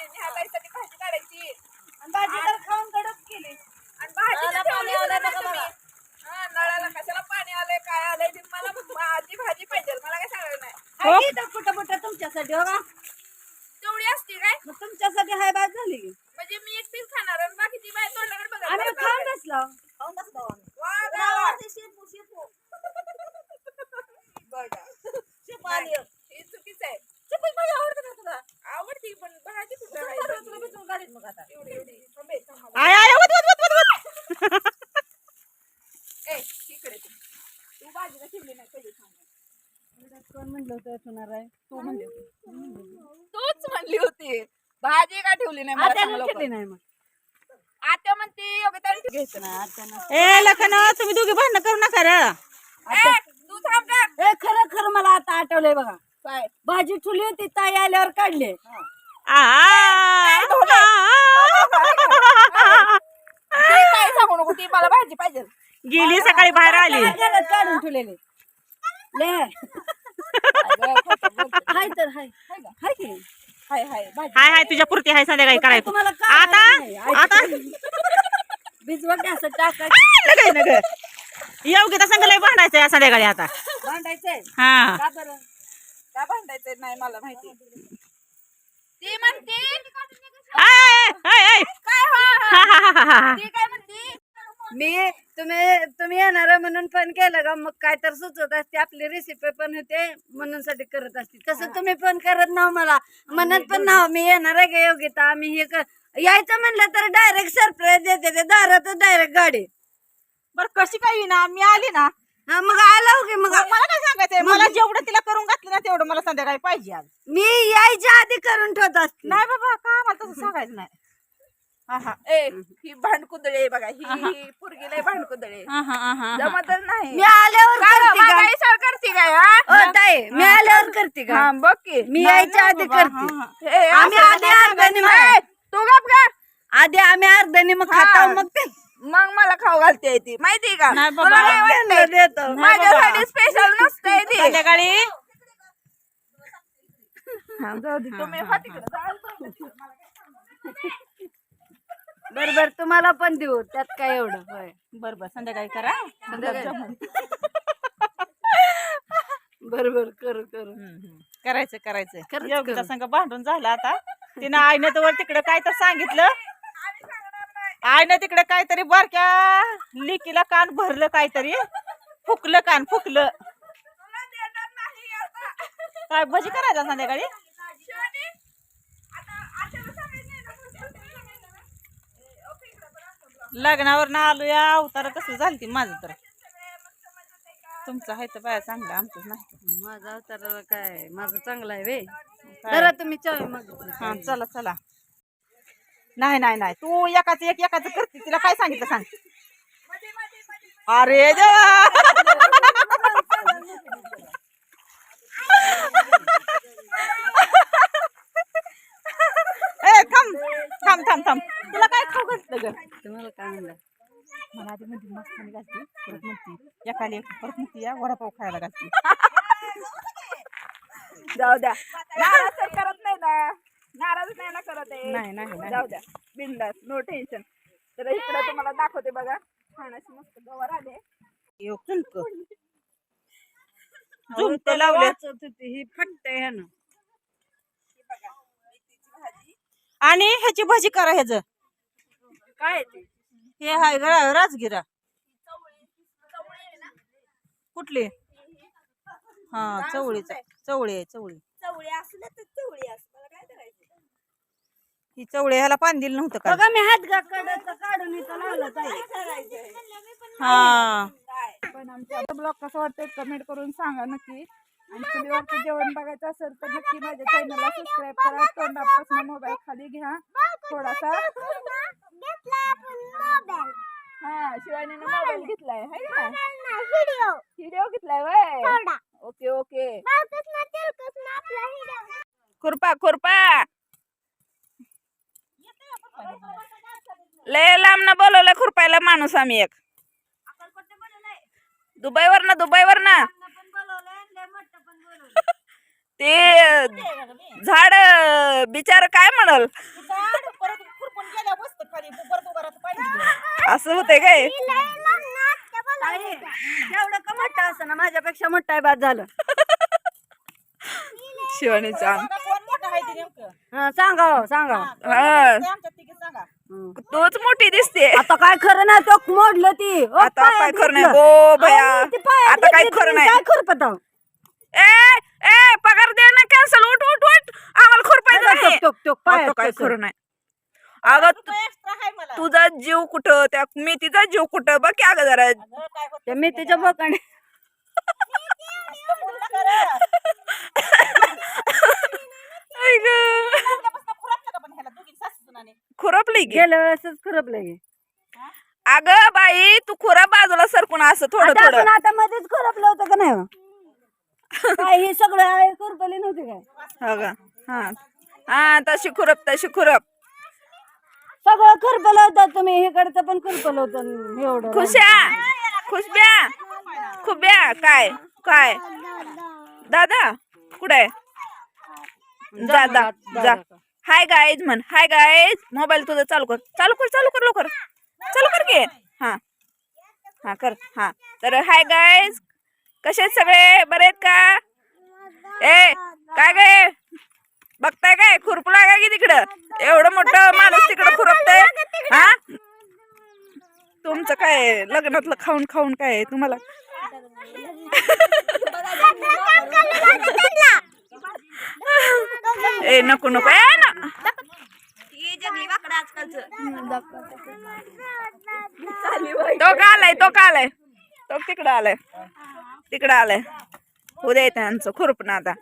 बाईसाठी भाजी काढायची आणि भाजी तर खाऊन कडक केली आणि भाजी नळाला पाणी आलंय सुद्धा बघा नाही बघा. तुम्ही. हा, नळाला कशाला पाणी आलंय काय आलंय ते मला माझी भाजी पाहिजे मला काय नाही इथं कुठं कुठं तुमच्यासाठी हो का तेवढी असते काय मग तुमच्यासाठी हाय बाद झाली. म्हणजे मी एकटीच खाणार आणि बाकीची बाय तोंडाकडे बघा आम्ही खाऊन बसलो खाऊन बसलो आम्ही. वा, गावा. शेपू शेपू बघा शेपू आली हो. हे चुकीचं आहे शेपू भाजी आवडते का तुला आवडती पण भाजी कुठं तुला आहे? बरं, तुला बिचून काढीन मग आता एवढी एवढी थांबे, थांबा. आय आय वत वत वत वत वत ए इकडे तू तू भाजीला ठेवली नाही पहिली सांग कोण म्हणलं होतं येणार आहे तू म्हणली होती. तूच म्हणली होती भाजी का ठेवली नाही मला सांग आत्यानं लवकर. ठेवली नाही मग आत्या म्हणते योग्यता घ्यायचं ना आत्यानं ए लखन तुम्ही दोघी भांडणं करू नका रे तू थांब ए खरं खरं मला आता आठवलंय बघा काय भाजी ठुली होती ताई आल्यावर काढले आ, आ, ती काय सांगू नको ती मला भाजी पाहिजे. गेली सकाळी बाहेर आली. घरात काढून ठेवलेले. ले. हाय तर हाय. हाय की? नाही? हाय हाय. भाजी हाय हाय तुझ्या पुरती हाय संध्याकाळी करायचं तुम्हाला काय आता? नाही, आता? भिजवा गॅस टाकायचं. नका नका योग्य संघाला भांडायचं या संध्याकाळी आता. भांडायचंय? हा. का बरं? का भांडायचंय? नाही मला माहिती ती म्हणते आय, आय, आय. काय हा हा, हा हा, हा, हा, हा. ती काय म्हणते? मी तुम्ही तुम्ही येणार म्हणून फोन केलं का? मग काय तर सुचत असते. आपली रेसिपी पण होते म्हणून साठी करत असते. तसं तुम्ही फोन करत नाव मला. म्हणत पण नाव मी येणार आहे का योगिता आम्ही हे कर यायचं म्हणलं तर डायरेक्ट सरप्राईज देते. ते दारातच डायरेक्ट गाडी. बरं कशी काही ना मी आली ना. हा मग आला हो की मग मग मला काय सांगायचंय? मला जेवढं तिला करून घातलं ना तेवढं मला संध्याकाळी पाहिजे आज. मी यायच्या आधी करून ठेवत असते. नाही बाबा का मला तसं सांगायचं नाही. हा ए ही भांडकुदळे बघा ही पोरगी लय भांडकुदळे. जमतच नाही. मी आल्यावर करते का? मागाई सर करते काय हा? ओ ताई मी आल्यावर करते का? हा बघ की. मी यायच्या आधी करते. हा, आम्ही आधी नाही ए, तू गप का आधी आम्ही अर्ध्याने मग खाता. मग ते. मग मला खाऊ घालते ती. माहिती का? नाही बाबा. तुला काय वाटतंय? देतो. माझ्यासाठी स्पेशल नसतंय ती. संध्याकाळी. जाऊ दे. तुम्ही हा तिकडं. बर बर तुम्हाला पण देऊ त्यात काय एवढं होय. बर बर संध्याकाळी करा. बर बर करू करू. हम्म, हम्म. करायचं करायचं. खरंच योगीचा करू. संघ भांडून झाला आता. तिनं आईनं तर वर तिकडं काय तर सांगितलं. आईनं तिकडे काहीतरी बारक्या लिकीला कान भरलं काहीतरी. फुकलं कान फुकलं. तुला देणार नाही आता. काय भजी करायचा संध्याकाळी शिवानी, आता आत्याला सांगायचं नाही ना, पुढच्या वेळेस सांगायचं ना. ए, ओके, इकडं पण असं बघ. लग्नावर ना आलो या अवतार कसं झालती माझं तर. तुमचं आहे तर बाया चांगलं आमचंच नाही. माझा अवतार काय माझं चांगला आहे वे. जरा तुम्ही चावी मग. हा चला चला. नाही नाही नाही. तू एकाच एक एकाच करते. तिला काय सांगितलं सांग. अरे देवा! ए थांब थांब थांब थांब. तुला काय खाऊ घातलं ग? तुम्हाला काय म्हणलं? मला आधी म्हणते मस्त घालते परत म्हणते एकाला एक परत म्हणते या वडापाव खायला घालते. जाऊ द्या. नाराज तर करत नाही ना? नाराज नाही ना करत आहे? नाही, नाही. जाऊ द्या. बिंदास नो टेन्शन तर इकडे तुम्हाला दाखवते बघा. खाण्याची मस्त गवर आले येऊ चुनक झुमत लावले. ही फटते ह्यानं. आणि ह्याची भाजी करा ह्याच. काय आहे ते? हे हाय रा- राजगिरा. कुठली? हा चवळीचा. चवळी आहे चवळी. चवळी असल्या तर चवळी असं. मला काय करायचं? ही चवळी ह्याला पाणी दिलं नव्हतं का बघा मी हात कडचा काढून इथं लावलं ताई. हा. पण आमच्या ब्लॉग कसं वाटतंय कमेंट करून सांगा नक्की. आणि चुलीवरचं जेवण बघायचं असेल तर नक्की माझ्या चॅनलला सबस्क्राईब करा. तोंडापासून मोबाईल खाली घ्या. थोडासा हा शिवानीने मोबाईल घेतलाय हाय का व्हिडिओ घेतलाय वय. ओके ओके खुरपा खुरपा. लय लांब ना बोलवलं खुरपायला माणूस आम्ही एक. दुबईवर ना दुबईवर ना ते झाड बिचार काय म्हणाल? परत खुरपून गेल्या पाणी. असं होतंय काय? एवढं का मोठा असं ना? माझ्यापेक्षा मोठा आहे बाद झालं. शिवानीचा सांगा. कोण मोठं आहे ते नेमकं? हा, सांगा हो, सांगा हा. ते आमच्या तिघी सांगा. हं. तोच मोठी दिसते. आता काय खरं नाही तो मोडलं ती. ओ, आता पायात काय खरं नाही. घेतलं. गो बया. अहो, ती पायात आता काय घेतली, खरं नाही. काय खुरपत आहो? ए ए पगार दे ना कॅन्सल उठ उठ उठ. आम्हाला खुरपायचं नाही. टोक, टोक, पायात आता काय कसं? खरं नाही. अगं तु- तुझा जीव कुठं? त्या मेथीचा जीव कुठं? बघ की अगं जरा. त्या मेथीच्या. लागल्यापासून खुरापलं का? गेल्या वेळेसच खुरपलं गे अगं बाई तू खुरा बाजूला सरकून असं थोडं आता थोडं. आपण आता मध्येच खुरपलं होतं का नाही हो? काय हे सगळं खुरपली नव्हती काय? हो का? हा. हा तशी खुरप तशी खुरप. सगळं खुरपलं होतं तुम्ही इकडचं पण खुरपलं होतं एवढं. खुश्या खुशब्या खुब्या काय काय? दादा कुठे? जा जा हाय गाईज म्हण. हाय गाईज मोबाईल तुझा चालू कर. चालू कर चालू कर लवकर. चालू कर की. हा. हा कर. हा. तर हाय गाईज कसे आहेत सगळे? बरे आहेत का? ए काय गे? बघताय काय? खुरपला का की तिकडं? एवढं मोठं माणूस तिकडं खुरपतय? हा? तुमचं काय? लग्नातलं खाऊन खाऊन काय आहे तुम्हाला? ए नको नको. ए ना. तो का आलाय? तो का आलाय? तो तिकडं आलाय. तिकडं आलाय. उद्या येते यांचं खुरपण आता.